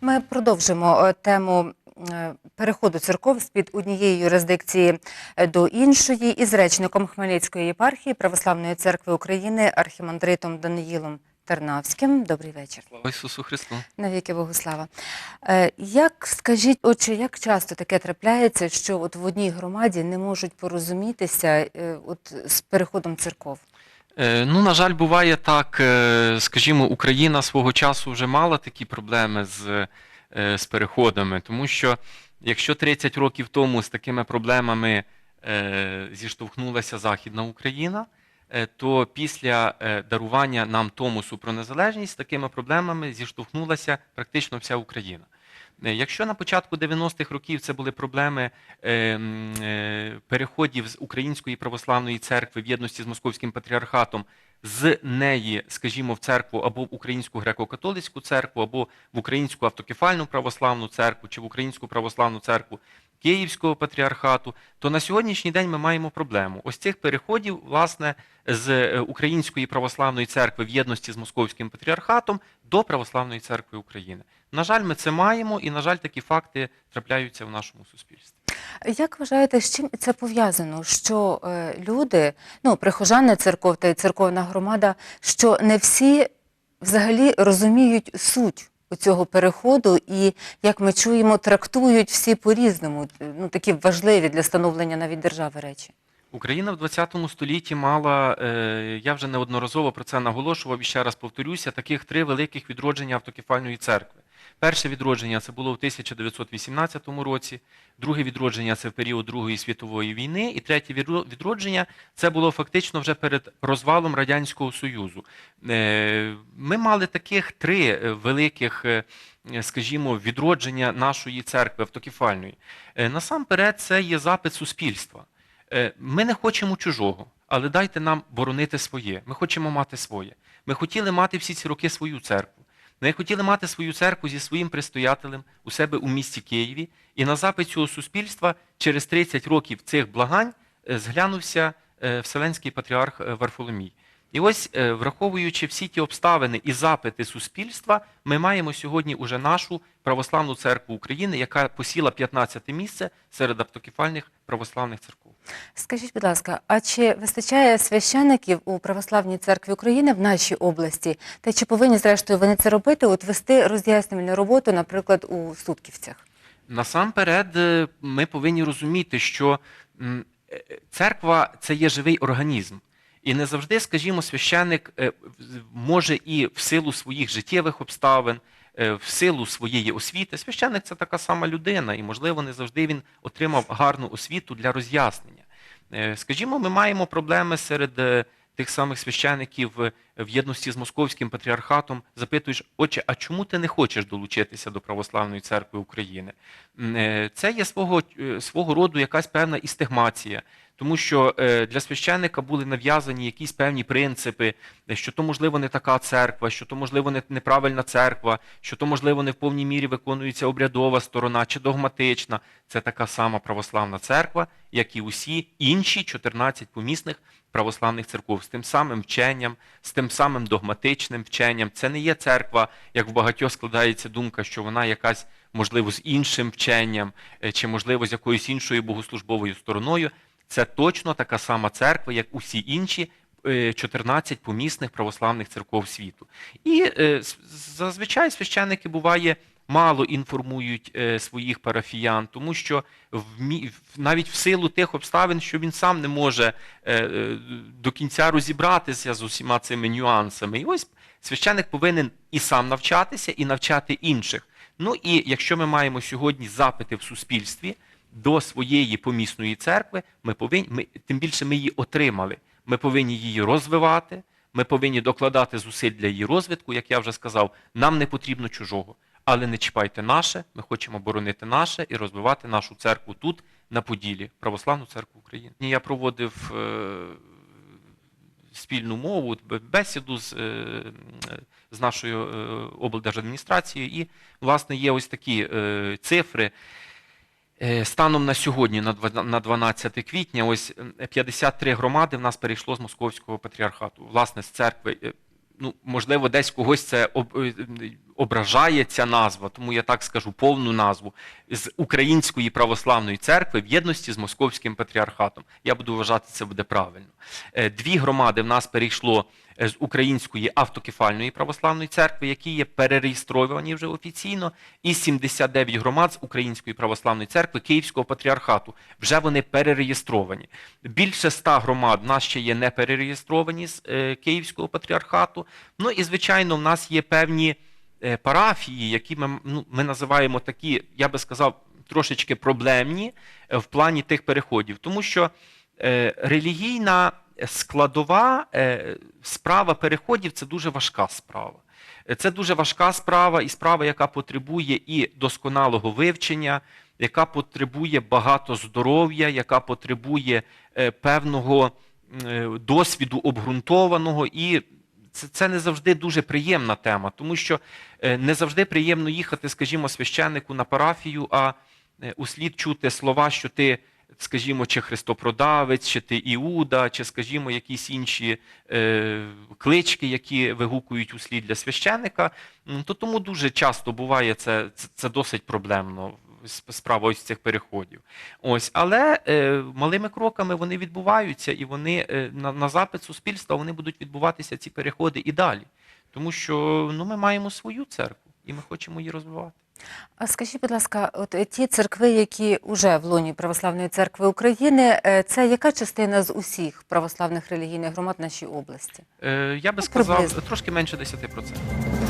Ми продовжимо е, тему е, переходу церков з-під однієї юрисдикції е, до іншої із речником Хмельницької єпархії Православної церкви України архімандритом Даниїлом Тернавським. Добрий вечір. Слава Ісусу Христу. Навіки Богослава. Як скажіть, отже, як часто таке трапляється, що от в одній громаді не можуть порозумітися от з переходом церков? Е, Ну, на жаль, буває так, е, скажімо, Україна свого часу вже мала такі проблеми з, е, з переходами, тому що якщо 30 років тому з такими проблемами зіштовхнулася Західна Україна, то після дарування нам Томосу про незалежність з такими проблемами зіштовхнулася практично вся Україна. Е, Якщо на початку 90-х років це були проблеми е, е, переходів з Української православної церкви в єдності з Московським патріархатом з неї, скажімо, в церкву або в Українську греко-католицьку церкву, або в Українську автокефальну православну церкву, чи в Українську православну церкву Київського патріархату, то на сьогоднішній день ми маємо проблему. Ось цих переходів, власне, з е, Української православної церкви в єдності з Московським патріархатом до Православної церкви України. На жаль, ми це маємо, і на жаль, такі факти трапляються в нашому суспільстві. Як вважаєте, з чим це пов'язано? Що е, люди, ну, прихожани церков та церковна громада, що не всі взагалі розуміють суть цього переходу і, як ми чуємо, трактують всі по-різному, ну, такі важливі для становлення навіть держави речі. Україна в 20 столітті мала, е, я вже неодноразово про це наголошував і ще раз повторюся, таких три великих відродження автокефальної церкви. Перше відродження це було в 1918 році, друге відродження це в період Другої світової війни, і третє відродження це було фактично вже перед розвалом Радянського Союзу. Е, Ми мали таких три е, великих, е, скажімо, відродження нашої церкви автокефальної. Насамперед, це є запит суспільства. Ми не хочемо чужого, але дайте нам боронити своє. Ми хочемо мати своє. Ми хотіли мати всі ці роки свою церкву. Ми хотіли мати свою церкву зі своїм пристоятелем у себе у місті Києві. І на запит цього суспільства через 30 років цих благань е, зглянувся е, Вселенський патріарх е, Варфоломій. І ось, е, враховуючи всі ті обставини і запити суспільства, ми маємо сьогодні уже нашу православну церкву України, яка посіла 15 місце серед автокефальних православних церков. Скажіть, будь ласка, а чи вистачає священиків у Православній церкві України в нашій області? Та чи повинні, зрештою, вони це робити, от вести роз'яснювальну роботу, наприклад, у Сутківцях? Насамперед, е, ми повинні розуміти, що е, церква це є живий організм. І не завжди, скажімо, священник е, може і в силу своїх життєвих обставин, е, в силу своєї освіти. Священник це така сама людина, і, можливо, не завжди він отримав гарну освіту для роз'яснення. Е, Скажімо, ми маємо проблеми серед тих самих священиків е, в єдності з московським патріархатом. Запитуєш, отче, а чому ти не хочеш долучитися до Православної церкви України? Це є свого, свого роду якась певна істигмація. Тому що е, для священника були нав'язані якісь певні принципи, е, що то, можливо, не така церква, що то, можливо, не, неправильна церква, що то, можливо, не в повній мірі виконується обрядова сторона чи догматична. Це така сама православна церква, як і усі інші 14 помісних православних церков, з тим самим вченням, з тим самим догматичним вченням. Це не є церква, як в багатьох складається думка, що вона якась, можливо, з іншим вченням, е, чи, можливо, з якоюсь іншою богослужбовою стороною. Це точно така сама церква, як усі інші е, 14 помісних православних церков світу. І е, зазвичай священники буває мало інформують е, своїх парафіян, тому що в навіть в силу тих обставин, що він сам не може е, е, до кінця розібратися з усіма цими нюансами. І ось священик повинен і сам навчатися, і навчати інших. Ну і якщо ми маємо сьогодні запити в суспільстві до своєї помісної церкви, ми повинні, ми, тим більше ми її отримали. Ми повинні її розвивати, ми повинні докладати зусиль для її розвитку. Як я вже сказав, нам не потрібно чужого. Але не чіпайте наше, ми хочемо боронити наше і розвивати нашу церкву тут, на Поділі, Православну церкву України. Я проводив е, спільну мову, бесіду з, е, з нашою е, облдержадміністрацією, і, власне, є ось такі цифри. Е, Станом на сьогодні, на 12 квітня, ось е, 53 громади в нас перейшло з московського патріархату. Власне, з церкви. е, Ну, можливо, десь когось це е, ображає ця назва, тому я так скажу повну назву з Української православної церкви в єдності з Московським патріархатом. Я буду вважати, це буде правильно. Дві громади в нас перейшло з Української автокефальної православної церкви, які є перереєстровані вже офіційно, і 79 громад з Української православної церкви Київського патріархату. Вже вони перереєстровані. Більше ста громад в нас ще є не перереєстровані з е, Київського патріархату. Ну і звичайно, в нас є певні е, парафії, які ми, ну, ми називаємо такі, я би сказав, трошечки проблемні е, в плані тих переходів, тому що е, релігійна складова е, справа переходів це дуже важка справа. Це дуже важка справа і справа, яка потребує і досконалого вивчення, яка потребує багато здоров'я, яка потребує е, певного е, досвіду обґрунтованого і це, це не завжди дуже приємна тема, тому що не завжди приємно їхати, скажімо, священнику на парафію, а услід чути слова, що ти, скажімо, чи христопродавець, чи ти Іуда, чи, скажімо, якісь інші е, клички, які вигукують услід для священника, то тому дуже часто буває це, це, це досить проблемно. Справа ось цих переходів. Ось, але е, малими кроками вони відбуваються, і вони е, на, на запит суспільства вони будуть відбуватися ці переходи і далі. Тому що ну, ми маємо свою церкву, і ми хочемо її розвивати. А скажіть, будь ласка, от е, ті церкви, які вже в лоні Православної церкви України, е, це яка частина з усіх православних релігійних громад нашій області? Е, я би Ну, сказав, приблизно. трошки менше 10%.